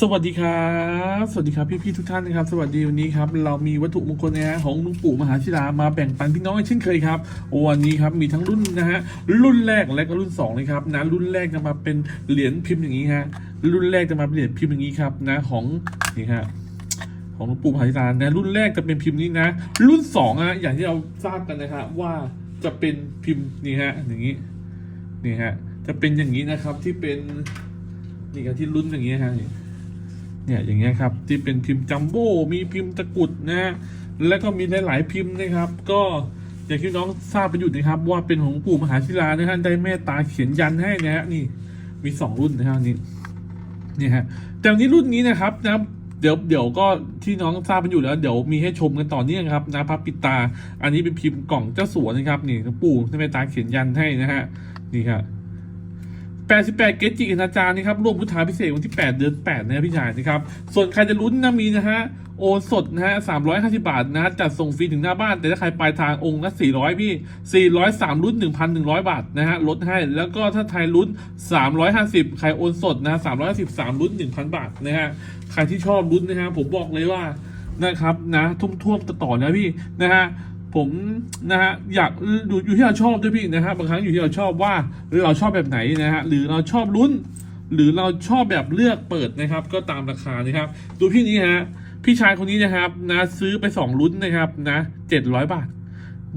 สวัสดีครับ สวัสดีครับพี่ๆทุกท่านนะครับ สวัสดีวันนี้ครับเรามีวัตถุมงคลนะฮะของลุงปู่มหาศิลามาแบ่งปันพี่น้องเช่นเคยครับวันนี้ครับมีทั้งรุ่นนะฮะรุ่นแรกและก็รุ่นสองเลยครับนะรุ่นแรกจะมาเป็นเหรียญพิมพ์อย่างนี้ฮะรุ่นแรกจะมาเป็นเหรียญพิมพ์อย่างนี้ครับนะของนี่ฮะของลวงปู่มหาศิลานะรุ่นแรกจะเป็นพิมพ์นี้นะ รุ่นสองอะอย่างที่เราทราบกันนะครับว่าจะเป็นพิมพ์นี่ฮะอย่างนี้นี่ฮะจะเป็นอย่างนี้นะครับที่เป็นนี่ครับที่รุ่นอย่างนี้ฮะ เนี่ยอย่างเงี้ยครับที่เป็นพิมพ์จัมโบ้มีพิมพ์ตะกรุดนะ แล้วก็มีหลายๆพิมพ์นะครับ ก็อย่างที่น้องทราบไปอยู่นะครับ ว่าเป็นของปู่มหาศิลานะฮะได้เมตตาเขียนยันให้นะฮะนี่มีสองรุ่นนะครับนี่นี่ฮะแต่นี้รุ่นนี้นะครับนะเดี๋ยวเดี๋ยวก็ที่น้องทราบไปอยู่แล้ว เดี๋ยวมีให้ชมกันต่อเนื่องครับนะพระปิตา อันนี้เป็นพิมพ์กล่องเจ้าสัวนะครับ นี่ปู่ได้เมตตาเขียนยันให้นะฮะนี่ครับ 88 เกจิคณาจารย์นะครับร่วมพุทธาพิเศษวันที่ 8 เดือน 8 นะพี่ชายนะครับ ส่วนใครจะลุ้นนะมีนะฮะ โอนสดนะฮะ 350 บาทนะฮะจัดส่งฟรีถึงหน้าบ้าน แต่ถ้าใครปลายทางองค์ละ 400 พี่ 403ลุ้น1,100 บาทนะฮะ ลดให้ แล้วก็ถ้าไทยลุ้น350 ใครโอนสดนะ350 3ลุ้น1,000 บาทนะฮะ ใครที่ชอบลุ้นนะฮะ ผมบอกเลยว่านะครับนะทุ่มท่วมต่อๆนะพี่นะฮะ ผมนะฮะอยากอยู่ที่เราชอบด้วยพี่นะฮะบางครั้งอยู่ที่เราชอบว่าหรือเราชอบแบบไหนนะฮะหรือเราชอบลุ้น หรือเราชอบแบบเลือกเปิดนะครับ ก็ตามราคานะครับดูพี่นี้ฮะพี่ชายคนนี้นะครับนะซื้อไปสองลุ้นนะครับนะเจ็ดร้อยบาท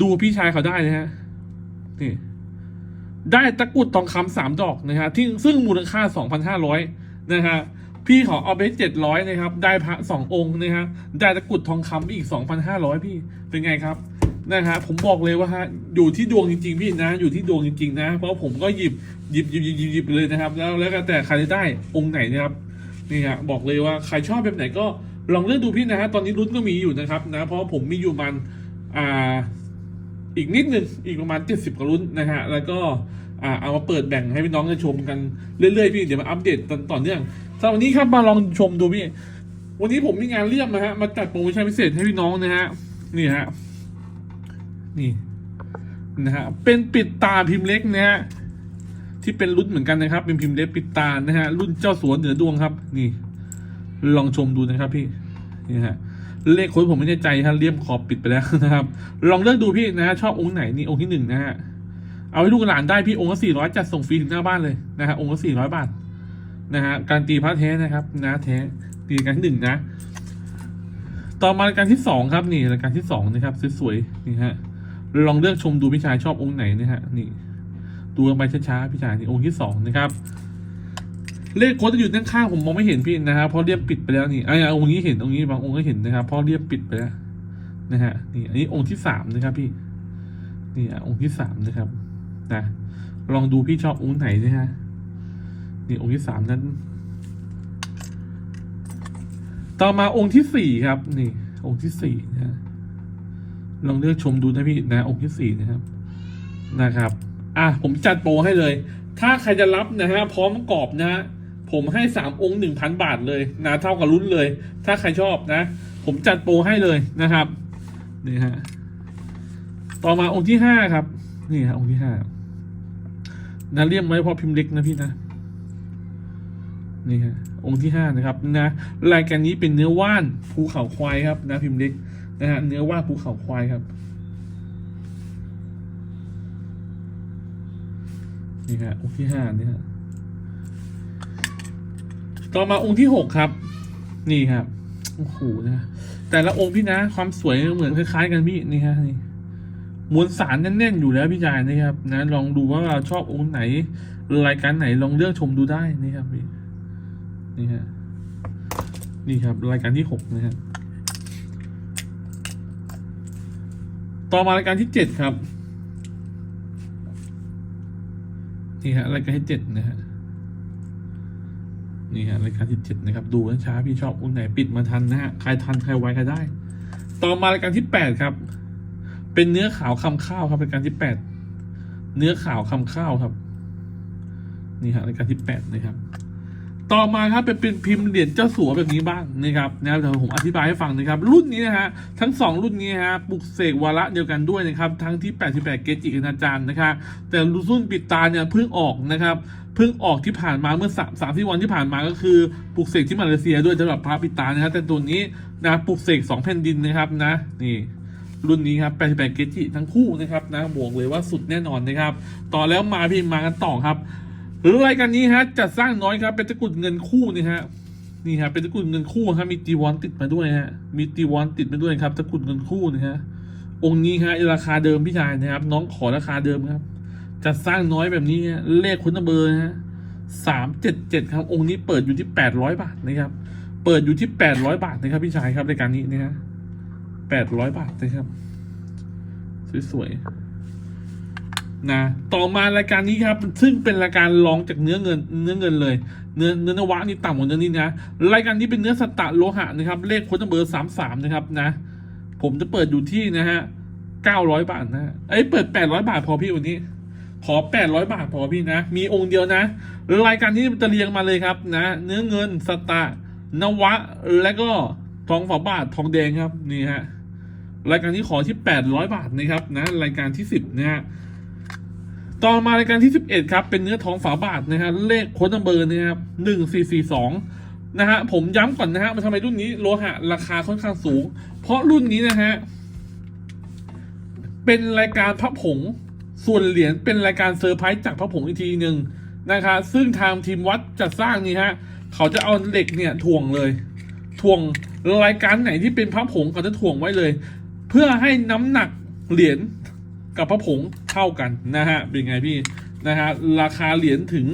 ดูพี่ชายเขาได้นะฮะนี่ได้ตะกุดทองคำสามดอกนะฮะที่ซึ่งมูลค่าสองพันห้าร้อยนะฮะพี่ขอเอาไปเจ็ดร้อยนะครับ ได้พระสององค์นะฮะได้ตะกุดทองคำอีกสองพันห้าร้อยพี่เป็นไงครับ นะฮะผมบอกเลยว่าฮะอยู่ที่ดวงจริง ๆ พี่นะ อยู่ที่ดวงจริง ๆ นะ เพราะผมก็หยิบหยิบหยิบหยิบหยิบหยิบเลยนะครับ แล้วแล้วแต่ใครจะได้องค์ไหนนะครับนี่ฮะบอกเลยว่าใครชอบแบบไหนก็ลองเลือกดูพี่นะฮะตอนนี้รุ่นก็มีอยู่นะครับนะเพราะผมมีอยู่มันอ่าอีกนิดหนึ่งอีกประมาณเจ็ดสิบกว่ารุ่นนะฮะแล้วก็อ่าเอามาเปิดแบ่งให้พี่น้องได้ชมกันเรื่อยๆพี่เดี๋ยวมาอัปเดตตอนต่อเนื่องสำหรับวันนี้ครับมาลองชมดูพี่วันนี้ผมมีงานเรียบนะฮะมาจัดโปรโมชั่นพิเศษให้พี่น้องนะฮะนี่ฮะ นี่นะฮะเป็นปิดตาพิมพ์เล็กนะฮะที่เป็นรุ่นเหมือนกันนะครับ เป็นพิมพ์เล็กปิดตานะฮะรุ่นเจ้าสัวเหนือดวงครับ นี่ ลองชมดูนะครับพี่นี่ฮะเลขโค้ดผมไม่แน่ใจครับเลี่ยมขอบปิดไปแล้วนะครับ ลองเลือกดูพี่นะชอบองค์ไหนนี่องค์ที่หนึ่งนะฮะเอาให้ลูกหลานได้พี่องค์ละสี่ร้อยจัดส่งฟรีถึงหน้าบ้านเลยนะฮะองค์ละสี่ร้อยบาทนะฮะการตีพระแท้นะครับ นะแท้ตีกันหนึ่งนะ ต่อมารายการที่สองครับนี่รายการที่สองนะครับสวยๆนี่ฮะ ลองเลือกชมดูพี่ชายชอบองค์ไหนนะฮะนี่ดูกันไปช้าๆพี่ชายนี่องค์ที่สองนะครับเลขโค้ดจะอยู่ด้านข้างผมมองไม่เห็นพี่นะครับเพราะเรียบปิดไปแล้วนี่ไอ้องค์นี้เห็นองค์นี้บางองค์ก็เห็นนะครับเพราะเรียบปิดไปแล้วนะฮะนี่อันนี้องค์ที่สามนะครับพี่นี่อะองค์ที่สามนะครับนะลองดูพี่ชอบองค์ไหนนะฮะนี่องค์ที่สามนั้น ต่อมาองค์ที่สี่ครับ นี่ องค์ที่สี่นะฮะ ลองเลือกชมดูนะพี่นะองค์ที่สี่นะครับนะครับ อะผมจัดโปรให้เลย ถ้าใครจะรับนะฮะพร้อมกรอบนะฮะผมให้สามองค์หนึ่งพันบาทเลยนะเท่ากับรุ่นเลย ถ้าใครชอบนะ ผมจัดโปรให้เลยนะครับนี่ฮะต่อมาองค์ที่ห้าครับ นี่ฮะองค์ที่ห้านะเลี่ยมไว้พราะพิมพ์เล็กนะพี่นะนี่ฮะองค์ที่ห้านะครับนะรายการนี้เป็นเนื้อว่านภูเขาควายครับนะพิมพ์เล็ก นะฮะเนื้อว่าภูเขาควายครับ นี่ฮะองค์ที่ห้านี่ฮะต่อมาองค์ที่หกครับ นี่ครับโอ้โหนะแต่ละองค์พี่นะ ความสวยเหมือนคล้ายๆกันพี่นี่ฮะนี่มวลสารแน่นๆอยู่แล้วพี่จายนะครับนะลองดูว่าเราชอบองค์ไหน รายการไหนลองเลือกชมดูได้นี่ครับพี่นี่ฮะนี่ครับ รายการที่หกนะฮะ ต่อมารายการที่เจ็ดครับ นี่ฮะรายการที่เจ็ดนะฮะนี่ฮะรายการที่เจ็ดนะครับ ดูช้าพี่ชอบองค์ไหนปิดมาทันนะฮะใครทันใครไวใครได้ ต่อมารายการที่แปดครับ เป็นเนื้อขาวคำข้าวครับรายการที่แปดเนื้อขาวคำข้าวครับ นี่ฮะรายการที่แปดนะครับ ต่อมาครับเป็นพิมพ์เหรียญเจ้าสัวแบบนี้บ้างนะครับนะครับเดี๋ยวผมอธิบายให้ฟังนะครับ รุ่นนี้นะฮะทั้งสองรุ่นนี้ฮะปลุกเสกวาระเดียวกันด้วยนะครับทั้งที่ 88 เกจิคณาจารย์นะครับแต่รุ่นปิดตาเนี่ยเพิ่งออกนะครับเพิ่งออกที่ผ่านมาเมื่อสามสามที่วันที่ผ่านมาก็คือปลุกเสกที่มาเลเซียด้วยสำหรับพระปิดตานะครับแต่ตัวนี้นะปลุกเสกสองแผ่นดินนะครับนะนี่รุ่นนี้ครับ 88 เกจิทั้งคู่นะครับนะบอกเลยว่าสุดแน่นอนนะครับ ต่อแล้วมาพี่มากันต่อครับ รายการนี้ฮะจัดสร้างน้อยครับเป็นตะกุดเงินคู่นี่ฮะนี่ฮะเป็นตะกุดเงินคู่ครับมีจีวรติดมาด้วยฮะมีจีวรติดมาด้วยครับตะกุดเงินคู่นี่ฮะองค์นี้ฮะราคาเดิมพี่ชายนะครับ น้องขอราคาเดิมครับจัดสร้างน้อยแบบนี้ฮะเลขคุณเบอร์ฮะสามเจ็ดเจ็ดครับ องค์นี้เปิดอยู่ที่แปดร้อยบาทนะครับ เปิดอยู่ที่แปดร้อยบาทนะครับพี่ชายครับรายการนี้นะฮะแปดร้อยบาทนะครับ สวยๆ นะต่อมารายการนี้ครับซึ่งเป็นรายการรองจากเนื้อเงินเนื้อเงินเลย เนื้อเนื้อนวะนี่ต่ำกว่าเนื้อนี่นะรายการนี้เป็นเนื้อสตะโลหะนะครับเลขค้ดเบอร์สามสามนะครับนะ ผมจะเปิดอยู่ที่นะฮะเก้าร้อยบาทนะเอ้ยเปิดแปดร้อยบาทพอพี่วันนี้ ขอแปดร้อยบาทพอพี่นะ มีองค์เดียวนะ รายการนี้จะเรียงมาเลยครับนะ เนื้อเงินสตะนวะ และก็ทองฝาบาททองแดงครับนี่ฮะรายการที่ขอที่800บาทนะครับนะรายการที่10นะฮะ ต่อมารายการที่ 11 ครับ เป็นเนื้อทองฝาบาทนะฮะเลขโค้ดนัมเบอร์นะครับ1442 นะฮะผมย้ำก่อนนะฮะมันทำไมรุ่นนี้โลหะราคาค่อนข้างสูง เพราะรุ่นนี้นะฮะเป็นรายการพระผงส่วนเหรียญเป็นรายการเซอร์ไพรส์จากพระผงอีกทีหนึ่งนะคะซึ่งทางทีมวัดจะสร้างนี่ฮะเขาจะเอาเหล็กเนี่ยถ่วงเลยถ่วงรายการไหนที่เป็นพระผงเขาจะถ่วงไว้เลย เพื่อให้น้ำหนักเหรียญกับพระผง เท่ากันนะฮะเป็นไงพี่นะฮะราคาเหรียญถึง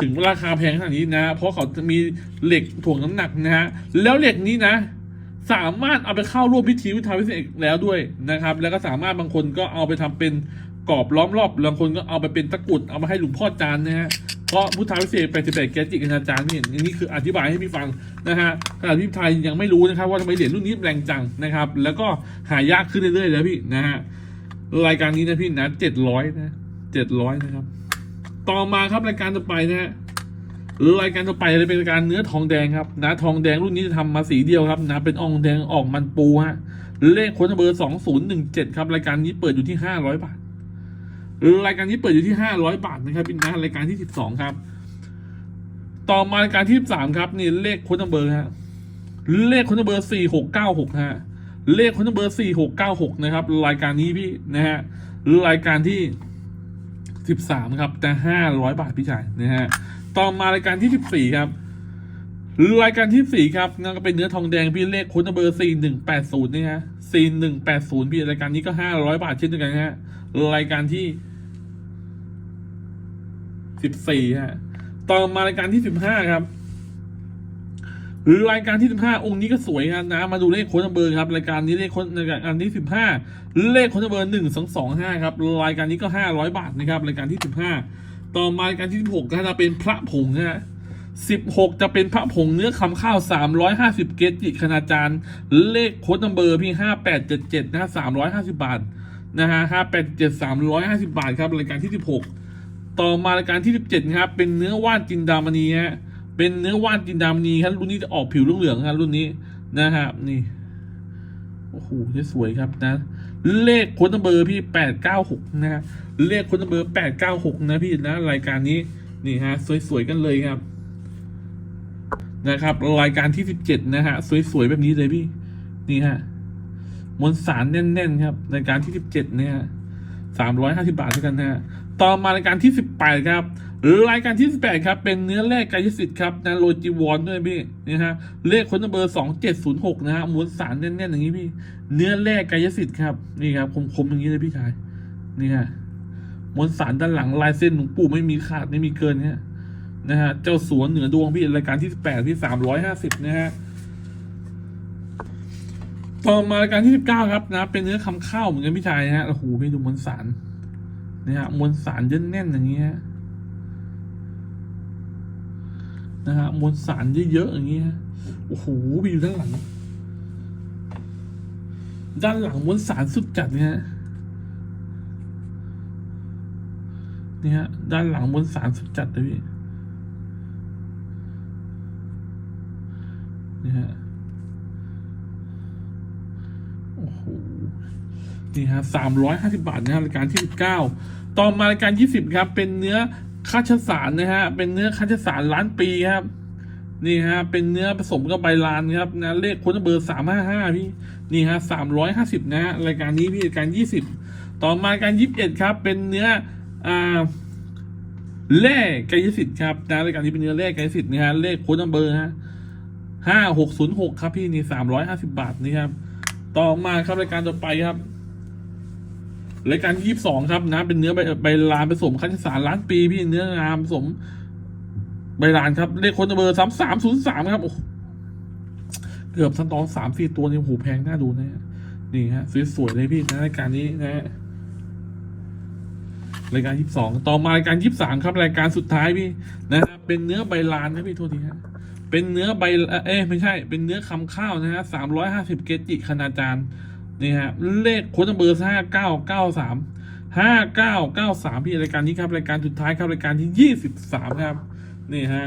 ถึงราคาแพงขนาดนี้นะ เพราะเขาจะมีเหล็กถ่วงน้ำหนักนะฮะแล้วเหล็กนี้นะ สามารถเอาไปเข้าร่วมพิธีพุทธาพิเศษแล้วด้วยนะครับ แล้วก็สามารถบางคนก็เอาไปทำเป็นกรอบล้อมรอบบางคนก็เอาไปเป็นตะกรุดเอามาให้หลวงพ่อจานนะฮะเพราะพุทธาพิเศษไปสิบแปดแกจิกอาจารย์นี่อันนี้คืออธิบายให้พี่ฟังนะฮะขณะที่ไทยยังไม่รู้นะครับว่าทำไมเหรียญรุ่นนี้แรงจังนะครับ แล้วก็หายากขึ้นเรื่อยๆแล้วพี่นะฮะ รายการนี้นะพี่นะเจ็ดร้อยนะเจ็ดร้อยนะครับ ต่อมาครับรายการต่อไปนะฮะรายการต่อไปจะเป็นรายการเนื้อทองแดงครับนะทองแดงรุ่นนี้จะทำมาสีเดียวครับนะเป็นอองแดงออกมันปูฮะเลขคนเบอร์สองศูนย์หนึ่งเจ็ดครับรายการนี้เปิดอยู่ที่ห้าร้อยบาทรายการนี้เปิดอยู่ที่ห้าร้อยบาทนะครับเป็นะรายการที่สิบสองครับ ต่อมารายการที่สิบสามครับนี่เลขคนเบอร์ฮะเลขคนเบอร์สี่หกเก้าหกฮะ เลขคนเบอร์สี่หกเก้าหกนะครับ รายการนี้พี่นะฮะรายการที่สิบสามครับ แต่ห้าร้อยบาทพี่ชายนะฮะต่อมารายการที่สิบสี่ครับรายการที่สี่ครับนั่นก็เป็นเนื้อทองแดงพี่เลขคุณเบอร์สี่หนึ่งแปดศูนย์นี่ฮะสี่หนึ่งแปดศูนย์พี่รายการนี้ก็ห้าร้อยบาทเช่นเดียวกันฮะรายการที่สิบสี่ฮะต่อมารายการที่สิบห้าครับ หรือรายการที่สิบห้าองค์นี้ก็สวยนะ มาดูเลขโค้ดเบอร์ครับ รายการนี้เลขโค้ดรายการที่สิบห้าเลขโค้ดเบอร์หนึ่งสองสองห้าครับ รายการนี้ก็ห้าร้อยบาทนะครับ รายการที่สิบห้าต่อมารายการที่สิบหกก็จะเป็นพระผงนะฮะสิบหกจะเป็นพระผงเนื้อคำข้าวสามร้อยห้าสิบเกจิคณาจารย์ เลขโค้ดเบอร์พี่ห้าแปดเจ็ดเจ็ดนะฮะสามร้อยห้าสิบบาทนะฮะห้าแปดเจ็ดสามร้อยห้าสิบาทครับ รายการที่สิบหกต่อมารายการที่ 17ครับ เป็นเนื้อว่านจินดามณีฮะ เป็นเนื้อว่านจินดามณีครับรุ่นนี้จะออกผิวเหลืองๆครับรุ่นนี้นะครับ นี่โอ้โหนี่สวยครับนะ เลขค้ดเบอร์พี่896นะฮะเลขค้ดเบอร์896นะพี่นะรายการนี้นี่ฮะ สวยๆกันเลยครับ นะครับ รายการที่17นะฮะสวยๆแบบนี้เลยพี่ นี่ฮะมวลสารแน่นๆครับรายการที่17เจ็ดนี่ยฮะสามร้อยห้าสิบาทเท่ากันนะฮะต่อมารายการที่สิบแปดครับ รายการที่สิบแปดครับ เป็นเนื้อแร่กายสิทธิ์ครับนะโลจิวอนด้วยพี่นี่ฮะเลขคนเบอร์สองเจ็ดศูนย์หกนะฮะมวลสารแน่นๆอย่างนี้พี่ เนื้อแร่กายสิทธิ์ครับนี่ครับคมๆอย่างนี้เลยพี่ชายนี่ฮะมวลสารด้านหลังลายเส้นหลวงปู่ไม่มีขาดไม่มีเกินฮะนะฮะเจ้าสวนเหนือดวงพี่รายการที่สิบแปดที่สามร้อยห้าสิบนะฮะต่อมารายการที่สิบเก้าครับนะ เป็นเนื้อคำข้าวเหมือนกันพี่ชายนะฮะโอ้โหพี่ดูมวลสารนะฮะมวลสารเยอะแน่นอย่างเงี้ย นะฮะมวลสารเยอะๆอย่างเงี้ยโอ้โหพี่ดูด้านหลัง ด้านหลังมวลสารสุดจัดเนี่ยนี่ฮะด้านหลังมวลสารสุดจัดเลยพี่นี่ฮะโอ้โหนี่ฮะสามร้อยห้าสิบาทนะฮะรายการที่สิบเก้าต่อมารายการยี่สิบครับ เป็นเนื้อ คัชสารนะฮะ เป็นเนื้อคัชสารล้านปีครับ นี่ฮะ เป็นเนื้อผสมกับใบลานครับนะเลขค้นเบอร์สามห้าห้าพี่ นี่ฮะสามร้อยห้าสิบนะฮะรายการนี้พี่รายการยี่สิบต่อมาการยี่สิบเอ็ดครับ เป็นเนื้ออ่าแร่กายสิทธิ์ครับนะรายการนี้เป็นเนื้อแร่กายสิทธิ์นะฮะเลขค้นเบอร์ฮะห้าหกศูนย์หกครับพี่นี่สามร้อยห้าสิบาทนี่ครับ ต่อมาครับรายการต่อไปครับ รายการยี่สิบสองครับนะ เป็นเนื้อใบใบลานผสมคั้นสารล้านปีพี่เนื้องามผสมใบลานครับเลขคนเบอร์สามสามศูนย์สามครับโอ้เกือบสตองสามสี่ตัวนี่โอ้โหแพงน่าดูนะนี่ฮะสวยๆเลยพี่นะรายการนี้นะรายการยี่สิบสองต่อมารายการยี่สิบสามครับรายการสุดท้ายพี่นะเป็นเนื้อใบลานนะพี่โทษทีฮะเป็นเนื้อใบเอ้ไม่ใช่ เป็นเนื้อคำข้าวนะฮะสามร้อยห้าสิบเกจิคณาจารย์ นี่ฮะเลขโค้ดเบอร์ห้าเก้าเก้าสามห้าเก้าเก้าสามพี่รายการนี้ครับรายการสุดท้ายครับรายการที่ยี่สิบสามครับนี่ฮะ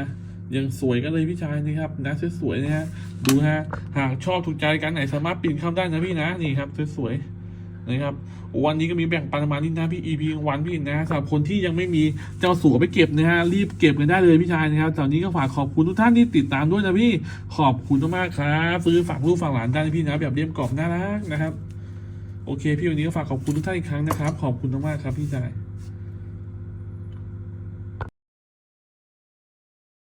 ยังสวยกันเลยพี่ชายนี่ครับนะสวยๆนะฮะดูฮะหากชอบถูกใจกันไหนสามารถปีนเข้าได้นะพี่นะนี่ครับสวยๆ นะครับ วันนี้ก็มีแบ่งปันมาณนี้นะพี่ EP วันพี่นะสำหรับคนที่ยังไม่มีเจ้าสัวไปเก็บนะฮะรีบเก็บกันได้เลยพี่ชายนะครับตอนนี้ก็ฝากขอบคุณทุกท่านที่ติดตามด้วยนะพี่ขอบคุณมากๆครับซื้อฝากลูกฝากหลานได้นะพี่นะแบบเรียมกรอบน่ารักนะครับ โอเค พี่วันนี้ก็ฝากขอบคุณทุกท่านอีกครั้งนะครับ ขอบคุณมากๆครับพี่ชาย